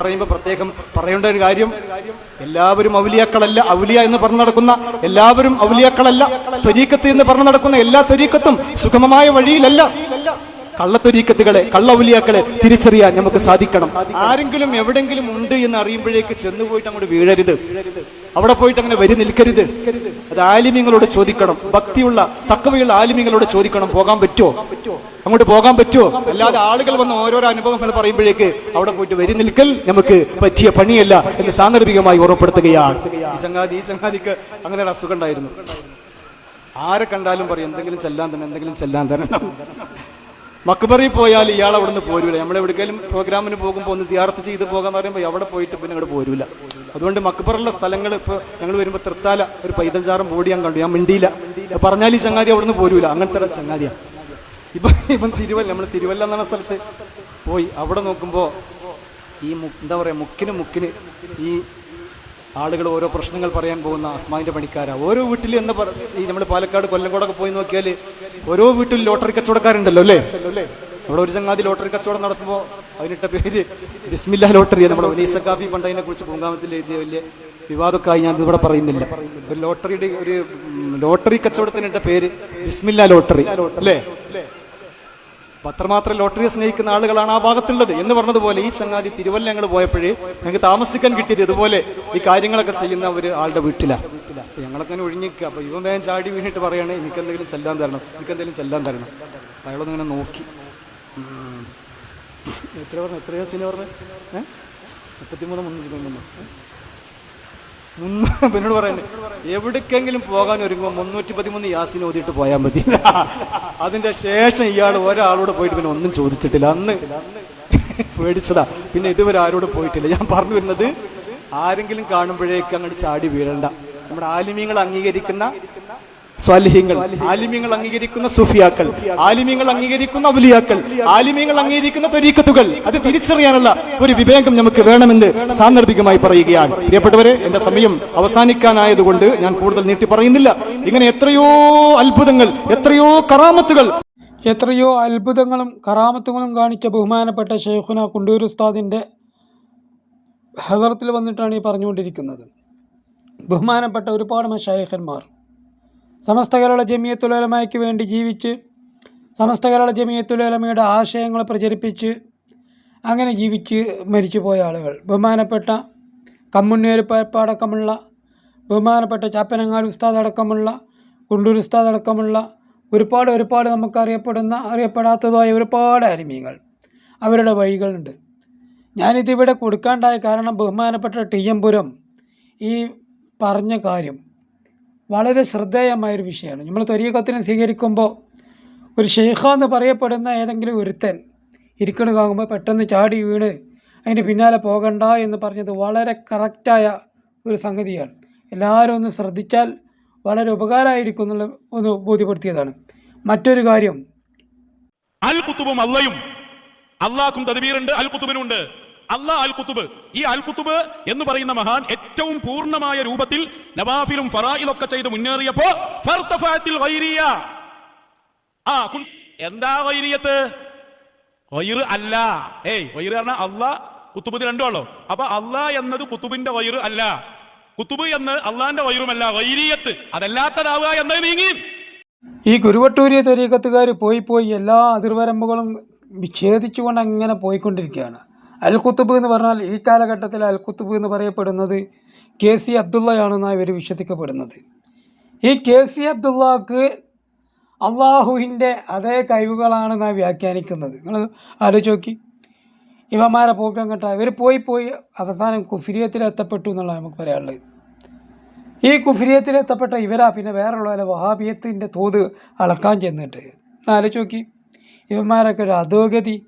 പറയുമ്പോൾ പ്രത്യേകം പറയേണ്ട ഒരു കാര്യം എല്ലാവരും ഔലിയാക്കളല്ല ഔലിയ എന്ന് പറഞ്ഞു നടക്കുന്ന എല്ലാവരും ഔലിയാക്കളല്ല ത്വരീക്കത്ത് എന്ന് പറഞ്ഞു നടക്കുന്ന എല്ലാ ത്വരീക്കത്തും സുഗമമായ വഴിയിലല്ല. കള്ളത്തൊരീക്കത്തുകളെ കള്ള ഔലിയാക്കളെ തിരിച്ചറിയാൻ നമുക്ക് സാധിക്കണം. ആരെങ്കിലും എവിടെങ്കിലും ഉണ്ട് എന്ന് അറിയുമ്പോഴേക്ക് ചെന്ന് പോയിട്ട് അങ്ങോട്ട് വീഴരുത്. അവിടെ പോയിട്ട് അങ്ങനെ വരി നിൽക്കരുത്. അത് ആലിമ്യങ്ങളോട് ചോദിക്കണം. ഭക്തിയുള്ള തക്കവയുള്ള ആലിമ്യങ്ങളോട് ചോദിക്കണം. പോകാൻ പറ്റുമോ? അങ്ങോട്ട് പോകാൻ പറ്റുമോ? അല്ലാതെ ആളുകൾ വന്ന ഓരോരോ അനുഭവങ്ങൾ പറയുമ്പോഴേക്ക് അവിടെ പോയിട്ട് വരി നിൽക്കൽ നമുക്ക് പറ്റിയ പണിയല്ല എന്ന് സാന്ദർഭികമായി ഓർമ്മപ്പെടുത്തുകയാണ്. ഈ ചങ്ങാതി ഈ ചങ്ങാതിക്ക് അങ്ങനെ ഒരു അസുഖം ഉണ്ടായിരുന്നു. ആരെ കണ്ടാലും പറയും എന്തെങ്കിലും ചെല്ലാൻ തന്നെ എന്തെങ്കിലും ചെല്ലാൻ തരണം. മക്ബറി പോയാൽ ഇയാൾ അവിടെ നിന്ന് പോരൂല. നമ്മൾ എവിടേക്കെങ്കിലും പ്രോഗ്രാമിന് പോകുമ്പോൾ ഒന്ന് സിയാർത്ത് ചെയ്ത് പോകാന്ന് പറയുമ്പോൾ അവിടെ പോയിട്ട് പിന്നെ അങ്ങോട്ട് പോരൂല. അതുകൊണ്ട് മക്ബറുള്ള സ്ഥലങ്ങൾ ഇപ്പോൾ ഞങ്ങൾ വരുമ്പോൾ തൃത്താല ഒരു പൈതൽ ചാറും ബോഡി ഞാൻ കണ്ടു. ഞാൻ മിണ്ടിയില്ല. പറഞ്ഞാൽ ഈ ചങ്ങാതി അവിടെ നിന്ന് പോരൂല. അങ്ങനത്തെ ചങ്ങാതിയാണ് ചങ്ങാതിയാ. ഇപ്പം ഇപ്പം തിരുവല്ല നമ്മൾ തിരുവല്ല എന്ന സ്ഥലത്ത് പോയി. അവിടെ നോക്കുമ്പോൾ ഈ എന്താ പറയുക മുക്കിന് മുക്കിന് ഈ ആളുകൾ ഓരോ പ്രശ്നങ്ങൾ പറയാൻ പോകുന്ന അസ്മാവിന്റെ പണിക്കാരാ. ഓരോ വീട്ടിൽ എന്ന് പറഞ്ഞ് നമ്മൾ പാലക്കാട് കൊല്ലംകോടൊക്കെ പോയി നോക്കിയാൽ ഓരോ വീട്ടിലും ലോട്ടറി കച്ചവടക്കാരുണ്ടല്ലോ അല്ലേ? അവിടെ ഒരു ചങ്ങാതി ലോട്ടറി കച്ചവടം നടത്തുമ്പോൾ അതിനിട്ട പേര് ബിസ്മില്ല ലോട്ടറി നമ്മൾ ഒനീസ കാഫി പണ്ടതിനെ കുറിച്ച് പൂങ്കാമത്തിൽ എഴുതിയ വലിയ വിവാദമൊക്കെ ഞാൻ ഇവിടെ പറയുന്നില്ല. ഒരു ലോട്ടറിയുടെ ഒരു ലോട്ടറി കച്ചവടത്തിനിട്ട പേര് ബിസ്മില്ല ലോട്ടറി. അല്ലേ? അപ്പൊ അത്രമാത്രം ലോട്ടറിയെ സ്നേഹിക്കുന്ന ആളുകളാണ് ആ ഭാഗത്തുള്ളത് എന്ന് പറഞ്ഞതുപോലെ ഈ ചങ്ങാതി തിരുവല്ല ഞങ്ങൾ പോയപ്പോഴേ ഞങ്ങൾക്ക് താമസിക്കാൻ കിട്ടിയത് ഇതുപോലെ ഈ കാര്യങ്ങളൊക്കെ ചെയ്യുന്ന ഒരു ആളുടെ വീട്ടിലാണ് ഞങ്ങളൊക്കെ ഒഴിഞ്ഞിക്കുക അപ്പൊ ഇവൻ വേഗം ചാടി വീണിട്ട് പറയാണ് എനിക്കെന്തെങ്കിലും ചെല്ലാൻ തരണം എനിക്കെന്തെങ്കിലും ചെല്ലാൻ തരണം. അയാളൊന്നിങ്ങനെ നോക്കി. എത്ര പറഞ്ഞു? എത്രയാ സിനിമ പറഞ്ഞു ഏഹ് മുപ്പത്തിമൂന്ന് മുന്നൂറ്റി മുന്നൂറ് എന്നോട് പറയുന്നത് എവിടേക്കെങ്കിലും പോകാൻ ഒരുങ്ങുമ്പോൾ മുന്നൂറ്റി പതിമൂന്ന് യാസിന് ഓതിയിട്ട് പോയാൽ മതി. അതിന്റെ ശേഷം ഇയാൾ ഒരാളോട് പോയിട്ട് പിന്നെ ഒന്നും ചോദിച്ചിട്ടില്ല. അന്ന് പേടിച്ചതാ. പിന്നെ ഇതുവരെ ആരോട് പോയിട്ടില്ല. ഞാൻ പറഞ്ഞു വരുന്നത് ആരെങ്കിലും കാണുമ്പോഴേക്ക് അങ്ങോട്ട് ചാടി വീഴണ്ട. നമ്മുടെ ആലിമ്യങ്ങൾ അംഗീകരിക്കുന്ന സ്വാലിഹ്യങ്ങൾ ആലിമ്യങ്ങൾ അംഗീകരിക്കുന്ന സുഫിയാക്കൾ ആലിമ്യങ്ങൾ അംഗീകരിക്കുന്ന അവലിയാക്കൾ ആലിമ്യങ്ങൾ അംഗീകരിക്കുന്ന തൊരീക്കത്തുകൾ അത് തിരിച്ചറിയാനുള്ള ഒരു വിവേകം നമുക്ക് വേണമെന്ന് സാന്ദർഭികമായി പറയുകയാണ്. പ്രിയപ്പെട്ടവരെ എന്റെ സമയം അവസാനിക്കാനായതുകൊണ്ട് ഞാൻ കൂടുതൽ നീട്ടി പറയുന്നില്ല. ഇങ്ങനെ എത്രയോ അത്ഭുതങ്ങൾ എത്രയോ കറാമത്തുകൾ. എത്രയോ അത്ഭുതങ്ങളും കറാമത്തുകളും കാണിച്ച ബഹുമാനപ്പെട്ട ഷെയ്ഖുന കുണ്ടൂർ ഉസ്താദിന്റെ ഹദറത്തിൽ വന്നിട്ടാണ് ഈ പറഞ്ഞുകൊണ്ടിരിക്കുന്നത്. ബഹുമാനപ്പെട്ട ഒരുപാട് മഷായഖന്മാർ സമസ്ത കേരള ജമിയത്തുലമയ്ക്ക് വേണ്ടി ജീവിച്ച് സമസ്ത കേരള ജമിയത്തുലമയുടെ ആശയങ്ങൾ പ്രചരിപ്പിച്ച് അങ്ങനെ ജീവിച്ച് മരിച്ചു പോയ ആളുകൾ. ബഹുമാനപ്പെട്ട കമ്മുണ്ണേര് പേപ്പാടക്കമുള്ള ബഹുമാനപ്പെട്ട ചാപ്പനങ്ങാട് ഉസ്താദ് അടക്കമുള്ള കുണ്ടൂർ ഉസ്താദ് അടക്കമുള്ള ഒരുപാട് ഒരുപാട് നമുക്കറിയപ്പെടുന്ന അറിയപ്പെടാത്തതായ ഒരുപാട് ആത്മീയങ്ങൾ അവരുടെ വഴികളുണ്ട്. ഞാനിതിവിടെ കൊടുക്കാണ്ടായ കാരണം ബഹുമാനപ്പെട്ട ടി എം പുരം ഈ പറഞ്ഞ കാര്യം വളരെ ശ്രദ്ധേയമായൊരു വിഷയമാണ്. നമ്മൾ ത്വരീകത്തിനെ സ്വീകരിക്കുമ്പോൾ ഒരു ഷെയ്ഖ എന്ന് പറയപ്പെടുന്ന ഏതെങ്കിലും ഒരുത്തൻ ഇരിക്കണ കാണുമ്പോൾ പെട്ടെന്ന് ചാടി വീണ് അതിന്റെ പിന്നാലെ പോകണ്ട എന്ന് പറഞ്ഞത് വളരെ കറക്റ്റായ ഒരു സംഗതിയാണ്. എല്ലാവരും ഒന്ന് ശ്രദ്ധിച്ചാൽ വളരെ ഉപകാരമായിരിക്കും എന്നുള്ള ഒന്ന് ബോധ്യപ്പെടുത്തിയതാണ്. മറ്റൊരു കാര്യം. അൽ കുത്തുബും അള്ളയും. അള്ളാഹ്ക്കും തദ്ബീറുണ്ട് അൽ കുത്തുബിനുണ്ട് അള്ളാ അൽ കുത്തുബ് ഈ അൽ കുത്തുബ് എന്ന് പറയുന്ന മഹാൻ ഏറ്റവും പൂർണമായ രൂപത്തിൽ നവാഫിലും ഫറായിലൊക്കെ ചെയ്ത് മുന്നേറിയപ്പോ. ആ എന്താ വൈരിയത്ത് വൈറ് അല്ല. ഏയ് വൈറ് പറഞ്ഞാൽ അള്ളാ കുത്തുബ് ഇത് രണ്ടുമല്ലോ അപ്പൊ അള്ളാ എന്നത് കുത്തുബിന്റെ വൈറ് അല്ല. കുത്തുബ് എന്ന് അള്ളാന്റെ വൈറുമല്ല വൈരിയത്ത് അതല്ലാത്തതാവുക എന്നത് നീങ്ങി. ഈ കുരുവട്ടൂരിയ തെരീക്കത്തുകാർ പോയി പോയി എല്ലാ അതിർവരമ്പുകളും വിച്ഛേദിച്ചുകൊണ്ട് അങ്ങനെ പോയിക്കൊണ്ടിരിക്കുകയാണ്. അൽ കുത്തുബ് എന്ന് പറഞ്ഞാൽ ഈ കാലഘട്ടത്തിൽ അൽ കുത്തുബ് എന്ന് പറയപ്പെടുന്നത് കെ സി അബ്ദുള്ളയാണെന്നാണ് ഇവർ വിശ്വസിക്കപ്പെടുന്നത്. ഈ കെ സി അബ്ദുള്ളക്ക് അള്ളാഹുവിന്റെ അതേ കഴിവുകളാണ് നാം വ്യാഖ്യാനിക്കുന്നത്. നിങ്ങൾ ആലോചിച്ച് നോക്കി. ഇവന്മാരെ പോക്കം കണ്ട ഇവർ പോയി പോയി അവസാനം കുഫിരിയത്തിൽ എത്തപ്പെട്ടു എന്നുള്ളതാണ് നമുക്ക് പറയാനുള്ളത്. ഈ കുഫിരിയത്തിൽ എത്തപ്പെട്ട ഇവരാ പിന്നെ വേറെയുള്ള വഹാബിയത്തിന്റെ തോത് അളക്കാൻ ചെന്നിട്ട്. ആലോചിച്ച് നോക്കി. ഇവന്മാരൊക്കെ ഒരു അധോഗതി.